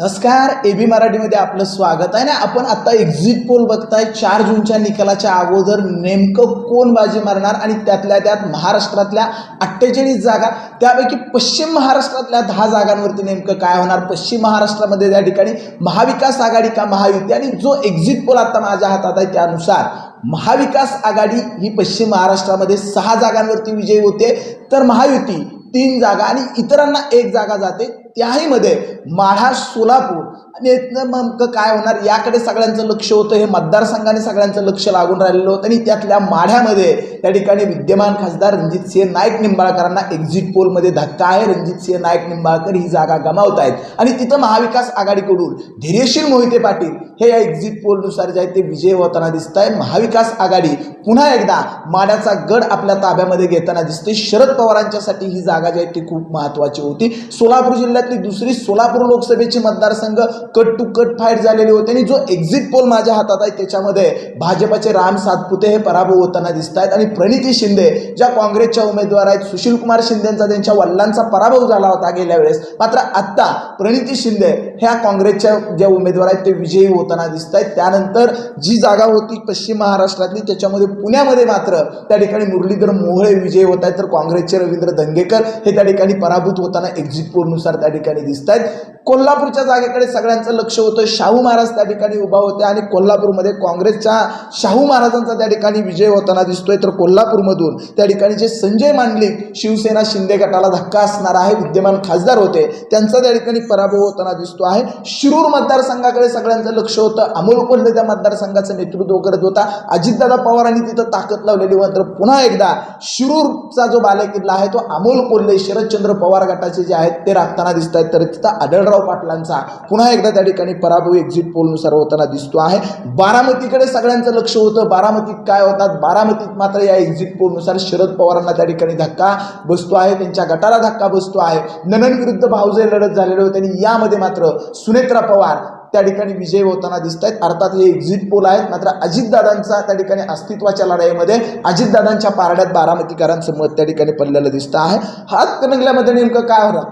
नमस्कार A B मराठीमध्ये आपलं स्वागत आहे. ना आपण आता एक्झिट पोल बघताय. चार जूनच्या निकालाच्या अगोदर नेमकं कोण बाजी मारणार आणि त्यातल्या त्यात महाराष्ट्रातल्या अठ्ठेचाळीस जागा त्यापैकी पश्चिम महाराष्ट्रातल्या दहा जागांवरती नेमकं काय होणार? पश्चिम महाराष्ट्रामध्ये त्या ठिकाणी महाविकास आघाडी का महायुती? आणि जो एक्झिट पोल आता माझ्या हातात आहे त्यानुसार महाविकास आघाडी ही पश्चिम महाराष्ट्रामध्ये सहा जागांवरती विजयी होते. तर महायुती तीन जागा आणि इतरांना एक जागा जाते. त्याहीमध्ये माढा सोलापूर नेमकं काय होणार? याकडे सगळ्यांचं लक्ष होतं. हे मतदारसंघाने सगळ्यांचं लक्ष लागून राहिलेलं होतं. आणि त्यातल्या माढ्यामध्ये त्या ठिकाणी विद्यमान खासदार रणजित सिंह नाईक निंबाळकरांना एक्झिट पोलमध्ये धक्का आहे. रणजित सिंह नाईक निंबाळकर ही जागा गमावत आहेत. आणि तिथं महाविकास आघाडीकडून धैर्यशील मोहिते पाटील हे या एक्झिट पोलनुसार जे आहे ते विजय होताना दिसत आहे महाविकास आघाडी पुन्हा एकदा माड्याचा गड आपल्या ताब्यामध्ये घेताना दिसते शरद पवारांच्यासाठी ही जागा जी आहे ती खूप महत्त्वाची होती. सोलापूर जिल्ह्यातली दुसरी सोलापूर लोकसभेची मतदारसंघ कट टू कट फाईट झालेली होती आणि जो एक्झिट पोल माझ्या हातात आहे त्याच्यामध्ये भाजपचे राम सातपुते हे पराभव होताना दिसत आहेत आणि प्रणिती शिंदे ज्या काँग्रेसच्या उमेदवार आहेत सुशील कुमार शिंदेचा त्यांच्या वडिलांचा पराभव झाला होता गेल्या वेळेस. मात्र आत्ता प्रणिती शिंदे ह्या काँग्रेसच्या ज्या उमेदवार आहेत ते विजयी होताना दिसत आहेत त्यानंतर जी जागा होती पश्चिम महाराष्ट्रातली त्याच्यामध्ये पुण्यामध्ये मात्र त्या ठिकाणी मुरलीधर मोहळे विजयी होत आहेत. तर काँग्रेसचे रवींद्र दंगेकर हे त्या ठिकाणी पराभूत होताना एक्झिट पोलनुसार त्या ठिकाणी दिसत आहेत कोल्हापूरच्या जागेकडे सगळ्यांचं लक्ष होतं शाहू महाराज त्या ठिकाणी उभा होते आणि कोल्हापूरमध्ये काँग्रेसच्या शाहू महाराजांचा त्या ठिकाणी विजय होताना दिसतोय. तर कोल्हापूरमधून त्या ठिकाणी जे संजय मांडलिक शिवसेना शिंदे गटाला धक्का असणार आहे विद्यमान खासदार होते त्यांचा त्या ठिकाणी पराभव होताना दिसतो आहे. शिरूर मतदारसंघाकडे सगळ्यांचं लक्ष होतं. अमोल कोल्हे त्या मतदारसंघाचं नेतृत्व करत होता. अजितदादा पवारांनी तिथं ताकद लावलेली मात्र पुन्हा एकदा शिरूरचा जो बालेकिल्ला आहे तो अमोल कोल्हे शरदचंद्र पवार गटाचे जे आहेत ते राखताना दिसत आहेत तर तिथं आढळराव पाटलांचा पुन्हा एकदा त्या ठिकाणी पराभव एक्झिट पोलनुसार होताना दिसतो आहे. बारामतीकडे सगळ्यांचं लक्ष होतं. बारामतीत काय होतात? बारामतीत मात्र या एक्झिट पोलनुसार शरद पवारांना त्या ठिकाणी धक्का बसतो आहे. त्यांच्या गटाला धक्का बसतो आहे. ननन विरुद्ध भाऊजे लढत झालेले होते आणि यामध्ये मात्र सुनेत्रा पवार त्या ठिकाणी विजय होताना दिसत आहेत अर्थात हे एक्झिट पोल आहेत. मात्र अजितदादांचा त्या ठिकाणी अस्तित्वाच्या लढाईमध्ये अजितदादांच्या पारड्यात बारामतीकरांचं मत त्या ठिकाणी पडलेलं दिसतं आहे. हात कनंगल्यामध्ये नेमकं काय होणार?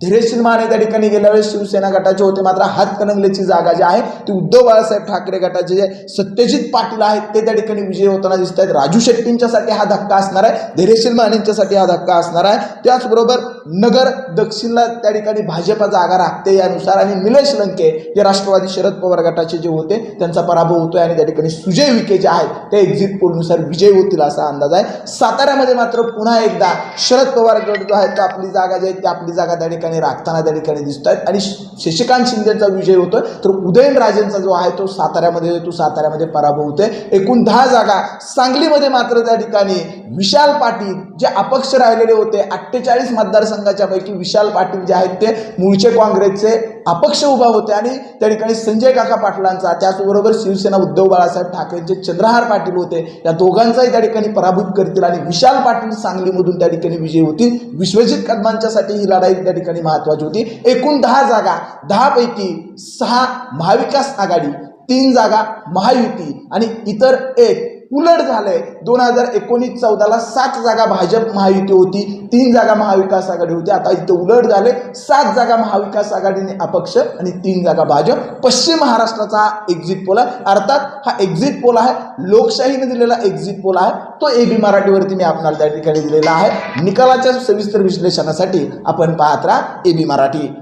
धीरेशील माने त्या ठिकाणी गेल्या वेळेस शिवसेना गटाचे होते. मात्र हातकणंगलेची जागा जी आहे ती उद्धव बाळासाहेब ठाकरे गटाचे जे सत्यजित पाटील आहेत ते त्या ठिकाणी विजय होताना दिसत आहेत राजू शेट्टींच्यासाठी हा धक्का असणार आहे. धीरेशील मानेंच्यासाठी हा धक्का असणार आहे. त्याचबरोबर नगर दक्षिणला त्या ठिकाणी भाजपा जागा राखते यानुसार आणि निलेश लंके जे राष्ट्रवादी शरद पवार गटाचे जे होते त्यांचा पराभव होतोय आणि त्या ठिकाणी सुजय विखे जे आहेत ते एक्झिट पोलनुसार विजय होतील असा अंदाज आहे. साताऱ्यामध्ये मात्र पुन्हा एकदा शरद पवार गट जो आहे तो आपली जागा जी आहे ती आपली जागा त्या ठिकाणी राखताना त्या ठिकाणी दिसत आहेत. आणि शशिकांत शिंदेचा विजय होतोय तर उदयनराजेंचा जो आहे तो साताऱ्यामध्ये तो साताऱ्यामध्ये पराभव होतोय. एकूण दहा जागा सांगलीमध्ये मात्र त्या ठिकाणी विशाल पाटील जे अपक्ष राहिलेले होते अठ्ठेचाळीस मतदार पैकी विशाल पाटील जे आहेत ते मूळचे काँग्रेसचे अपक्ष उभा होते आणि त्या ठिकाणी संजय काका पाटलांचा त्याचबरोबर शिवसेना उद्धव बाळासाहेब ठाकरेंचे चंद्रहार पाटील होते. या दोघांचाही त्या ठिकाणी पराभूत करतील आणि विशाल पाटील सांगलीमधून त्या ठिकाणी विजयी होतील. विश्वजित कदमांच्यासाठी ही लढाई त्या ठिकाणी महत्वाची होती. एकूण दहा जागा दहा पैकी सहा महाविकास आघाडी तीन जागा महायुती आणि इतर एक उलट झालंय. दोन हजार एकोणीस चौदाला सात जागा भाजप महायुती होती तीन जागा महाविकास आघाडी होती. आता इथं उलट झाले सात जागा महाविकास आघाडीने अपक्ष आणि तीन जागा भाजप. पश्चिम महाराष्ट्राचा हा एक्झिट पोल आहे. अर्थात हा एक्झिट पोल आहे. लोकशाहीने दिलेला एक्झिट पोल आहे. तो ए बी मराठीवरती मी आपणाला त्या ठिकाणी दिलेला आहे. निकालाच्या सविस्तर विश्लेषणासाठी आपण पाहत राहा ए बी मराठी.